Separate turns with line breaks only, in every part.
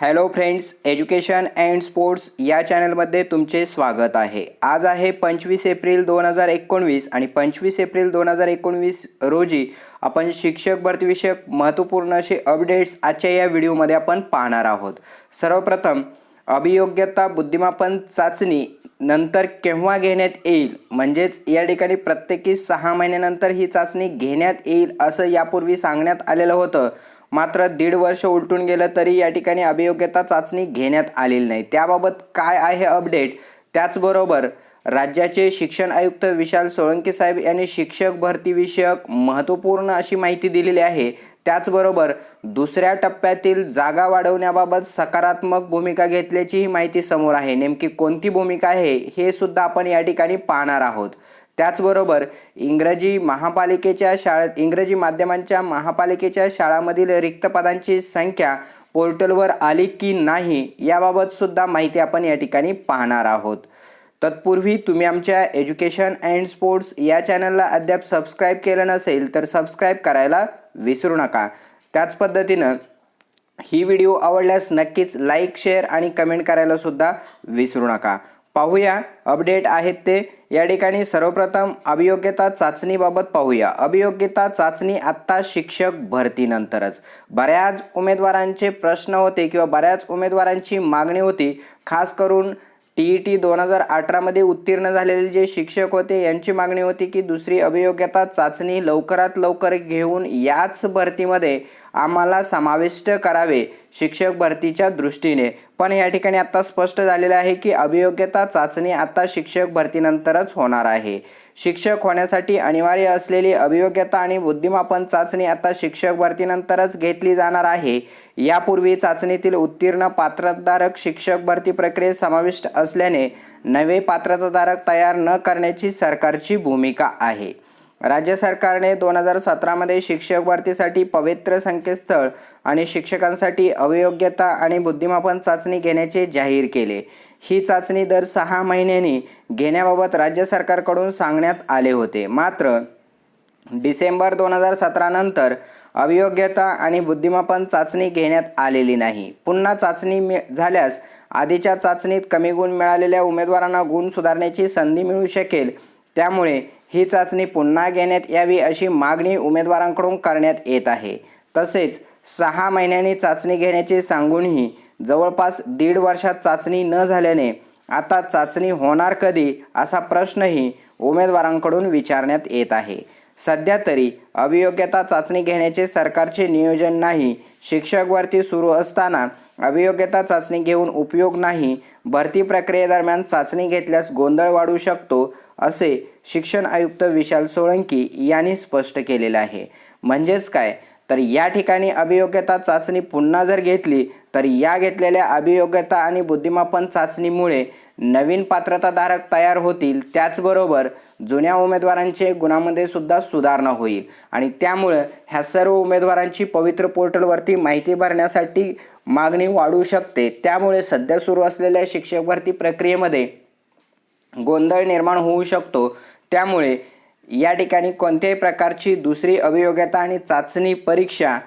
Hello friends education and sports या चॅनलमध्ये तुमचे स्वागत आहे. आज आहे पंचवीस एप्रिल दोन हजार एकोणवीस आणि पंचवीस एप्रिल दोन हजार एकोणवीस रोजी आपण शिक्षक भरतीविषयक महत्त्वपूर्ण असे अपडेट्स आजच्या या व्हिडिओमध्ये आपण पाहणार आहोत. सर्वप्रथम अभियोग्यता बुद्धिमापन चाचणी नंतर केव्हा घेण्यात येईल? म्हणजेच या ठिकाणी प्रत्येकी सहा महिन्यानंतर ही चाचणी घेण्यात येईल असं यापूर्वी सांगण्यात आलेलं होतं. मात्र दीड वर्ष उलटून गेलं तरी या ठिकाणी अभियोग्यता चाचणी घेण्यात आलेली नाही. त्याबाबत काय आहे अपडेट? त्याचबरोबर राज्याचे शिक्षण आयुक्त विशाल सोळंकी साहेब यांनी शिक्षक भरतीविषयक महत्त्वपूर्ण अशी माहिती दिलेली आहे. त्याचबरोबर दुसऱ्या टप्प्यातील जागा वाढवण्याबाबत सकारात्मक भूमिका घेतल्याची ही माहिती समोर आहे. नेमकी कोणती भूमिका आहे हे सुद्धा आपण या ठिकाणी पाहणार आहोत. त्याचबरोबर इंग्रजी महापालिकेच्या शाळेत इंग्रजी माध्यमांच्या महापालिकेच्या शाळांमधील रिक्त पदांची संख्या पोर्टलवर आली की नाही याबाबत सुद्धा माहिती आपण या ठिकाणी पाहणार आहोत. तत्पूर्वी तुम्ही आमच्या एज्युकेशन अँड स्पोर्ट्स या चॅनलला अद्याप सबस्क्राईब केलं नसेल तर सबस्क्राईब करायला विसरू नका. त्याच पद्धतीनं ही व्हिडिओ आवडल्यास नक्कीच लाईक शेअर आणि कमेंट करायला सुद्धा विसरू नका. पाहूया अपडेट आहेत ते. या ठिकाणी सर्वप्रथम अभियोग्यता चाचणीबाबत पाहूया. अभियोग्यता चाचणी आत्ता शिक्षक भरतीनंतरच बऱ्याच उमेदवारांचे प्रश्न होते किंवा बऱ्याच उमेदवारांची मागणी होती. खास करून टी ई टी दोन हजार अठरामध्ये उत्तीर्ण झालेले जे शिक्षक होते यांची मागणी होती की दुसरी अभियोग्यता चाचणी लवकरात लवकर घेऊन याच भरतीमध्ये आम्हाला समाविष्ट करावे शिक्षक भरतीच्या दृष्टीने. पण या ठिकाणी आता स्पष्ट झालेलं आहे की अभियोग्यता चाचणी आता शिक्षक भरतीनंतरच होणार आहे. शिक्षक होण्यासाठी अनिवार्य असलेली अभियोग्यता आणि बुद्धिमापन चाचणी आता शिक्षक भरतीनंतरच घेतली जाणार आहे. यापूर्वी चाचणीतील उत्तीर्ण पात्रधारक शिक्षक भरती प्रक्रियेत समाविष्ट असल्याने नवे पात्रताधारक तयार न करण्याची सरकारची भूमिका आहे. राज्य सरकारने दोन हजार सतरामध्ये शिक्षक भरतीसाठी पवित्र संकेतस्थळ आणि शिक्षकांसाठी अवयोग्यता आणि बुद्धिमापन चाचणी घेण्याचे जाहीर केले. ही चाचणी दर सहा महिन्यांनी घेण्याबाबत राज्य सरकारकडून सांगण्यात आले होते. मात्र डिसेंबर दोन हजार सतरानंतर अवयोग्यता अभियोग्यता आणि बुद्धिमापन चाचणी घेण्यात आलेली नाही. पुन्हा चाचणी मि झाल्यास आधीच्या चाचणीत कमी गुण मिळालेल्या उमेदवारांना गुण सुधारण्याची संधी मिळू शकेल. त्यामुळे ही चाचणी पुन्हा घेण्यात यावी अशी मागणी उमेदवारांकडून करण्यात येत आहे. तसेच सहा महिन्यांनी चाचणी घेण्याचे सांगूनही जवळपास दीड वर्षात चाचणी न झाल्याने आता चाचणी होणार कधी असा प्रश्नही उमेदवारांकडून विचारण्यात येत आहे. सध्या तरी अभियोग्यता चाचणी घेण्याचे सरकारचे नियोजन नाही शिक्षक भरती सुरू असताना अभियोग्यता चाचणी घेऊन उपयोग नाही भरती प्रक्रियेदरम्यान चाचणी घेतल्यास गोंधळ वाढू शकतो असे शिक्षण आयुक्त विशाल सोळंकी यांनी स्पष्ट केलेलं आहे. म्हणजेच काय? तर या ठिकाणी अभियोग्यता चाचणी पुन्हा जर घेतली तर या घेतलेल्या अभियोग्यता आणि बुद्धिमापन चाचणीमुळे नवीन पात्रताधारक तयार होतील. त्याचबरोबर जुन्या उमेदवारांचे गुणामध्ये सुद्धा सुधारणा होईल. आणि त्यामुळं ह्या सर्व उमेदवारांची पवित्र पोर्टलवरती माहिती भरण्यासाठी मागणी वाढू शकते. त्यामुळे सध्या सुरू असलेल्या शिक्षक भरती प्रक्रियेमध्ये गोंधळ निर्माण होऊ शकतो. त्यामुळे या ठिकाणी कोणत्याही प्रकारची दुसरी अभियोग्यता आणि चाचणी परीक्षा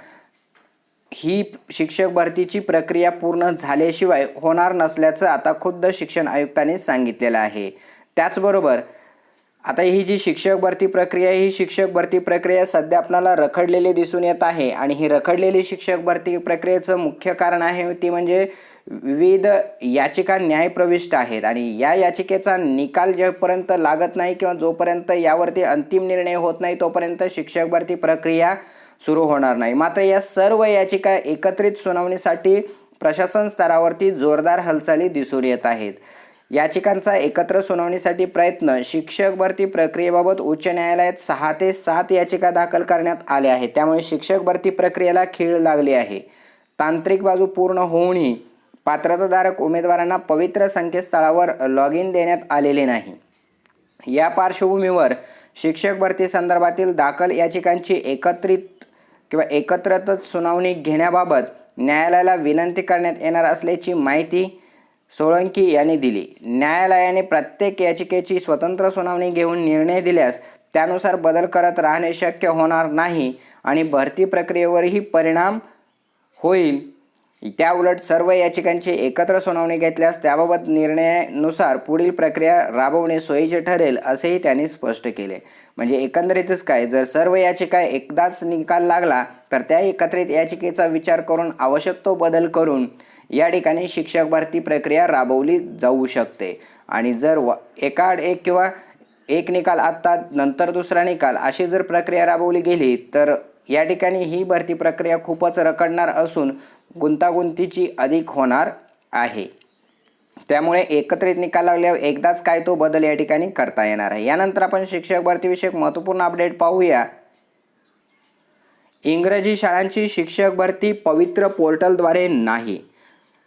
ही शिक्षक भरतीची प्रक्रिया पूर्ण झाल्याशिवाय होणार नसल्याचं आता खुद्द शिक्षण आयुक्तांनी सांगितलेलं आहे. त्याचबरोबर आता ही जी शिक्षक भरती प्रक्रिया ही शिक्षक भरती प्रक्रिया सध्या आपल्याला रखडलेली दिसून येत आहे आणि ही रखडलेली शिक्षक भरती प्रक्रियेचं मुख्य कारण आहे ती म्हणजे विविध याचिका न्यायप्रविष्ट आहेत आणि या याचिकेचा निकाल जेपर्यंत लागत नाही किंवा जोपर्यंत यावरती अंतिम निर्णय होत नाही तोपर्यंत शिक्षक भरती प्रक्रिया सुरू होणार नाही. मात्र या सर्व याचिका एकत्रित सुनावणीसाठी प्रशासन स्तरावरती जोरदार हालचाली दिसून येत आहेत. याचिकांचा एकत्र सुनावणीसाठी प्रयत्न शिक्षक भरती प्रक्रियेबाबत उच्च न्यायालयात सहा ते सात याचिका दाखल करण्यात आल्या आहेत. त्यामुळे शिक्षक भरती प्रक्रियेला खीळ लागली आहे. तांत्रिक बाजू पूर्ण होऊनही पात्रताधारक उमेदवारांना पवित्र संकेतस्थळावर लॉग इन देण्यात आलेले नाही. या पार्श्वभूमीवर शिक्षक भरती संदर्भातील दाखल याचिकांची एकत्रित किंवा एकत्रतच सुनावणी घेण्याबाबत न्यायालयाला विनंती करण्यात येणार असल्याची माहिती सोळंकी यांनी दिली. न्यायालयाने प्रत्येक याचिकेची स्वतंत्र सुनावणी घेऊन निर्णय दिल्यास त्यानुसार बदल करत राहणे शक्य होणार नाही आणि भरती प्रक्रियेवरही परिणाम होईल. त्याउलट सर्व याचिकांची एकत्र सुनावणी घेतल्यास त्याबाबत निर्णयानुसार पुढील प्रक्रिया राबवणे सोयीचे ठरेल असेही त्यांनी स्पष्ट केले. म्हणजे एकंदरीतच काय? जर सर्व याचिका एकदाच निकाल लागला तर त्या एकत्रित याचिकेचा विचार करून आवश्यक तो बदल करून या ठिकाणी शिक्षक भरती प्रक्रिया राबवली जाऊ शकते. आणि जर व एकाड एक किंवा एक निकाल आत्ता नंतर दुसरा निकाल अशी जर प्रक्रिया राबवली गेली तर या ठिकाणी ही भरती प्रक्रिया खूपच रखडणार असून गुंतागुंतीची अधिक होणार आहे. त्यामुळे एकत्रित निकाल लागल्यावर एकदाच काय तो बदल या ठिकाणी करता येणार आहे. यानंतर आपण शिक्षक भरतीविषयक महत्त्वपूर्ण अपडेट पाहूया. इंग्रजी शाळांची शिक्षक भरती पवित्र पोर्टलद्वारे नाही.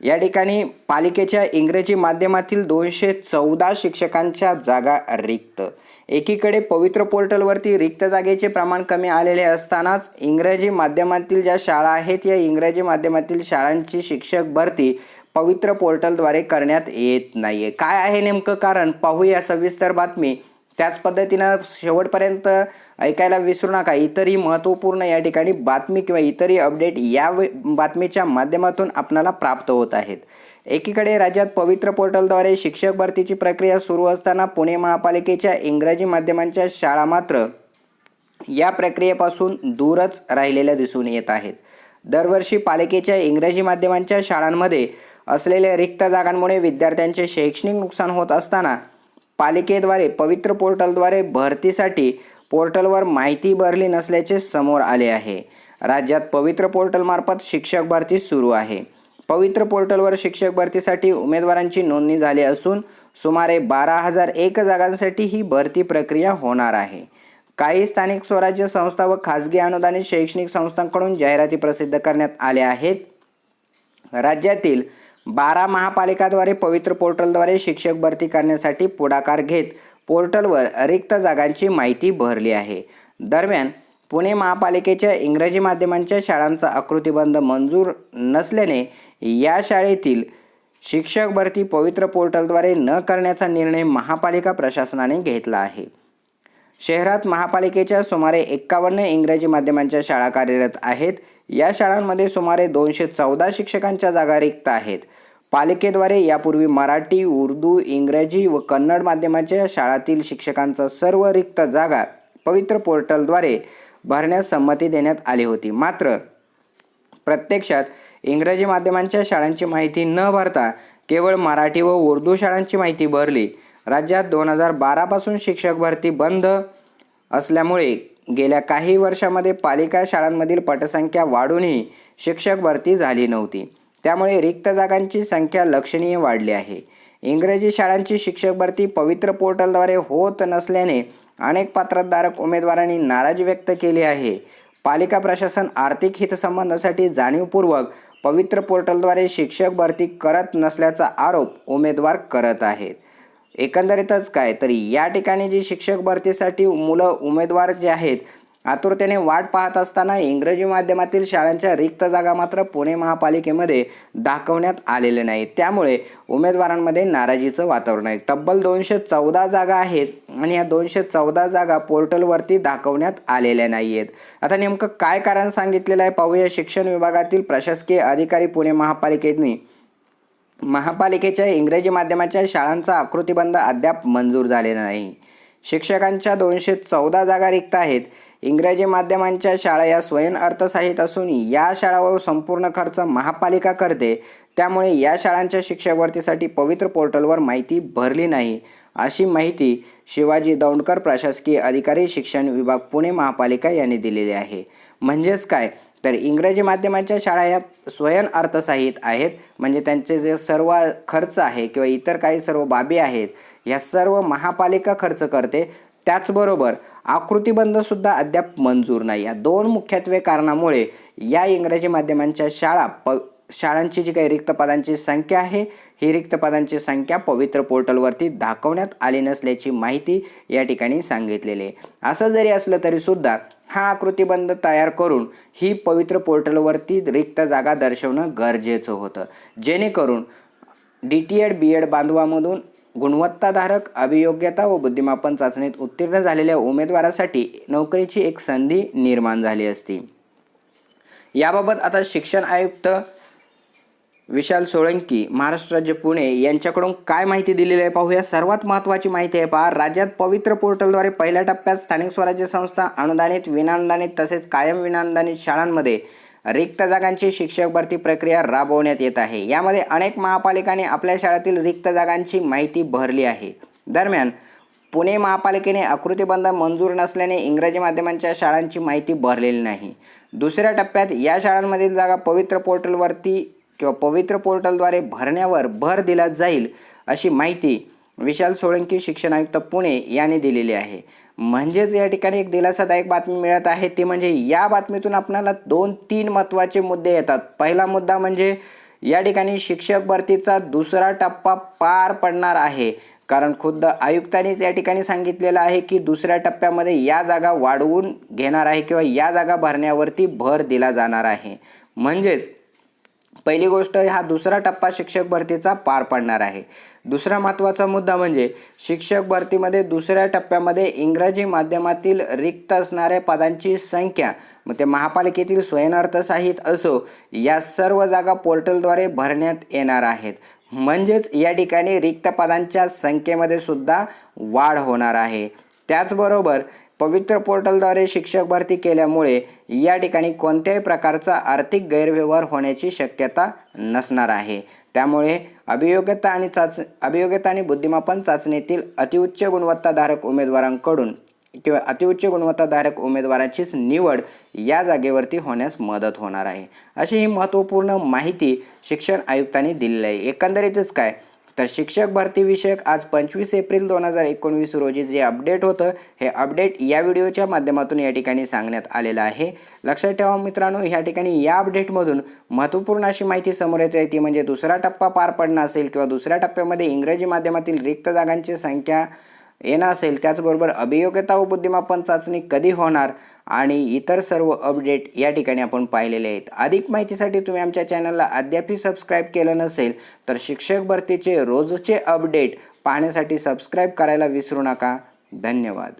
या ठिकाणी पालिकेच्या इंग्रजी माध्यमातील दोनशे चौदा शिक्षकांच्या जागा रिक्त. एकीकडे पवित्र पोर्टलवरती रिक्त जागेचे प्रमाण कमी आलेले असतानाच इंग्रजी माध्यमातील ज्या शाळा आहेत या इंग्रजी माध्यमातील शाळांची शिक्षक भरती पवित्र पोर्टलद्वारे करण्यात येत नाही आहे काय आहे नेमकं कारण? पाहूया सविस्तर बातमी. त्याच पद्धतीनं शेवटपर्यंत ऐकायला विसरू नका. इतरही महत्त्वपूर्ण या ठिकाणी बातमी किंवा इतरही अपडेट या बातमीच्या माध्यमातून आपणाला प्राप्त होत आहेत. एकीकडे राज्यात पवित्र पोर्टलद्वारे शिक्षक भरतीची प्रक्रिया सुरू असताना पुणे महापालिकेच्या इंग्रजी माध्यमांच्या शाळा मात्र या प्रक्रियेपासून दूरच राहिलेल्या दिसून येत आहेत. दरवर्षी पालिकेच्या इंग्रजी माध्यमांच्या शाळांमध्ये असलेल्या रिक्त जागांमुळे विद्यार्थ्यांचे शैक्षणिक नुकसान होत असताना पालिकेद्वारे पवित्र पोर्टलद्वारे भरतीसाठी पोर्टलवर माहिती भरली नसल्याचे समोर आले आहे. राज्यात पवित्र पोर्टलमार्फत शिक्षक भरती सुरू आहे. पवित्र पोर्टलवर शिक्षक भरतीसाठी उमेदवारांची नोंदणी झाली असून सुमारे बारा हजार एक जागांसाठी ही भरती प्रक्रिया होणार आहे. काही स्थानिक स्वराज्य संस्था व खाजगी अनुदानित शैक्षणिक संस्थांकडून जाहिराती प्रसिद्ध करण्यात आल्या आहेत. राज्यातील बारा महापालिकाद्वारे पवित्र पोर्टलद्वारे शिक्षक भरती करण्यासाठी पुढाकार घेत पोर्टलवर रिक्त जागांची माहिती भरली आहे. दरम्यान पुणे महापालिकेच्या इंग्रजी माध्यमांच्या शाळांचा आकृतीबंध मंजूर नसल्याने या शाळेतील शिक्षक भरती पवित्र पोर्टलद्वारे न करण्याचा निर्णय महापालिका प्रशासनाने घेतला आहे. शहरात महापालिकेच्या सुमारे एक्कावन्न इंग्रजी माध्यमांच्या शाळा कार्यरत आहेत. या शाळांमध्ये सुमारे दोनशे चौदा शिक्षकांच्या जागा रिक्त आहेत. पालिकेद्वारे यापूर्वी मराठी उर्दू इंग्रजी व कन्नड माध्यमाच्या शाळातील शिक्षकांचा सर्व रिक्त जागा पवित्र पोर्टलद्वारे भरण्यास संमती देण्यात आली होती. मात्र प्रत्यक्षात इंग्रजी माध्यमांच्या शाळांची माहिती न भरता केवळ मराठी व उर्दू शाळांची माहिती भरली. राज्यात दोन हजार बारापासून शिक्षक भरती बंद असल्यामुळे गेल्या काही वर्षामध्ये पालिका शाळांमधील पटसंख्या वाढूनही शिक्षक भरती झाली नव्हती. त्यामुळे रिक्त जागांची संख्या लक्षणीय वाढली आहे. इंग्रजी शाळांची शिक्षक भरती पवित्र पोर्टलद्वारे होत नसल्याने अनेक पात्रधारक उमेदवारांनी नाराजी व्यक्त केली आहे. पालिका प्रशासन आर्थिक हितसंबंधासाठी जाणीवपूर्वक पवित्र पोर्टलद्वारे शिक्षक भरती करत नसल्याचा आरोप उमेदवार करत आहेत. एकंदरीतच काय तर या ठिकाणी जी शिक्षक भरतीसाठी मुलं उमेदवार जे आहेत आतुरतेने वाट पाहत असताना इंग्रजी माध्यमातील शाळांच्या रिक्त जागा मात्र पुणे महापालिकेमध्ये दाखवण्यात आलेले नाही त्यामुळे उमेदवारांमध्ये नाराजीचं वातावरण आहे. तब्बल दोनशे चौदा जागा आहेत आणि या दोनशे चौदा जागा पोर्टलवरती दाखवण्यात आलेल्या नाही आहेत आता नेमकं काय कारण सांगितलेलं आहे पाहूया. शिक्षण विभागातील प्रशासकीय अधिकारी पुणे महापालिकेने महापालिकेच्या इंग्रजी माध्यमाच्या शाळांचा आकृतीबंध अद्याप मंजूर झालेला नाही. शिक्षकांच्या दोनशे चौदा जागा रिक्त आहेत. इंग्रजी माध्यमांच्या शाळा या स्वयं अर्थसहित असून या शाळावर संपूर्ण खर्च महापालिका करते. त्यामुळे या शाळांच्या शिक्षकभरतीसाठी पवित्र पोर्टलवर माहिती भरली नाही. अशी माहिती शिवाजी दौंडकर प्रशासकीय अधिकारी शिक्षण विभाग पुणे महापालिका यांनी दिलेली आहे. म्हणजेच काय? तर इंग्रजी माध्यमाच्या शाळा या स्वयं अर्थसाहित आहेत. म्हणजे त्यांचे जे सर्व खर्च आहे किंवा इतर काही सर्व बाबी आहेत या सर्व महापालिका खर्च करते. त्याचबरोबर आकृतीबंधसुद्धा अद्याप मंजूर नाही. या दोन मुख्यत्वे कारणामुळे या इंग्रजी माध्यमांच्या शाळा प शाळांची जी काही रिक्त पदांची संख्या आहे ही रिक्त पदांची संख्या पवित्र पोर्टलवरती दाखवण्यात आली नसल्याची माहिती या ठिकाणी सांगितलेली आहे. असं जरी असलं तरी सुद्धा हा आकृतीबंध तयार करून ही पवित्र पोर्टलवरती रिक्त जागा दर्शवणं गरजेचं होतं. जेणेकरून D T Ed B Ed बांधवामधून गुणवत्ताधारक अभियोग्यता व बुद्धिमापन चाचणीत उत्तीर्ण झालेल्या उमेदवारासाठी नोकरीची एक संधी निर्माण झाली असती. याबाबत आता शिक्षण आयुक्त विशाल सोळंकी महाराष्ट्र राज्य पुणे यांच्याकडून काय माहिती दिलेली आहे पाहूया. सर्वात महत्त्वाची माहिती आहे पहा राज्यात पवित्र पोर्टलद्वारे पहिल्या टप्प्यात स्थानिक स्वराज्य संस्था अनुदानित विनाअनुदानित तसेच कायम विनाअनुदानित शाळांमध्ये रिक्त जागांची शिक्षक भरती प्रक्रिया राबवण्यात येत आहे. यामध्ये अनेक महापालिकांनी आपल्या शाळेतील रिक्त जागांची माहिती भरली आहे. दरम्यान पुणे महापालिकेने आकृतीबंध मंजूर नसल्याने इंग्रजी माध्यमांच्या शाळांची माहिती भरलेली नाही. दुसऱ्या टप्प्यात या शाळांमधील जागा पवित्र पोर्टलवरती किंवा पवित्र पोर्टलद्वारे भरण्यावर भर दिला जाईल अशी माहिती विशाल सोळंकी शिक्षण आयुक्त पुणे यांनी दिलेली आहे. म्हणजेच या ठिकाणी एक दिलासादायक बातमी मिळत आहे. ती म्हणजे या बातमीतून आपल्याला दोन तीन महत्त्वाचे मुद्दे येतात. पहिला मुद्दा म्हणजे या ठिकाणी शिक्षक भरतीचा दुसरा टप्पा पार पडणार आहे. कारण खुद्द आयुक्तांनीच या ठिकाणी सांगितलेलं आहे की दुसऱ्या टप्प्यामध्ये या जागा वाढवून घेणार आहे किंवा या जागा भरण्यावरती भर दिला जाणार आहे. म्हणजेच पहिली गोष्ट हा दुसरा टप्पा शिक्षक भरतीचा पार पडणार आहे. दुसरा महत्त्वाचा मुद्दा म्हणजे शिक्षक भरतीमध्ये दुसऱ्या टप्प्यामध्ये इंग्रजी माध्यमातील रिक्त असणाऱ्या पदांची संख्या मग ते महापालिकेतील स्वयंअर्थसहित असो या सर्व जागा पोर्टलद्वारे भरण्यात येणार आहेत. म्हणजेच या ठिकाणी रिक्त पदांच्या संख्येमध्ये सुद्धा वाढ होणार आहे. त्याचबरोबर पवित्र पोर्टलद्वारे शिक्षक भरती केल्यामुळे या ठिकाणी कोणत्याही प्रकारचा आर्थिक गैरव्यवहार होण्याची शक्यता नसणार आहे. त्यामुळे अभियोग्यता आणि चाच अभियोग्यता आणि बुद्धिमापन चाचणीतील अतिउच्च गुणवत्ताधारक उमेदवारांकडून किंवा अतिउच्च गुणवत्ताधारक उमेदवाराचीच निवड या जागेवरती होण्यास मदत होणार आहे. अशी ही महत्त्वपूर्ण माहिती शिक्षण आयुक्तांनी दिलेली आहे. एकंदरीतच काय? तर शिक्षक भरतीविषयक आज पंचवीस एप्रिल दोन हजार एकोणवीस रोजी जे अपडेट होतं हे अपडेट या व्हिडिओच्या माध्यमातून या ठिकाणी सांगण्यात आलेलं आहे. लक्षात ठेवा मित्रांनो ह्या ठिकाणी या अपडेटमधून महत्त्वपूर्ण अशी माहिती समोर येते. ती म्हणजे दुसरा टप्पा पार पडणं असेल किंवा दुसऱ्या टप्प्यामध्ये इंग्रजी माध्यमातील रिक्त जागांची संख्या येणं असेल त्याचबरोबर अभियोग्यता व बुद्धिमापन चाचणी कधी होणार आणि इतर सर्व अपडेट या ठिकाणी आपण पाहिलेले आहेत. अधिक माहितीसाठी तुम्ही आमच्या चॅनलला अद्यापही सबस्क्राईब केलं नसेल तर शिक्षक भरतीचे रोजचे अपडेट पाहण्यासाठी सबस्क्राईब करायला विसरू नका. धन्यवाद.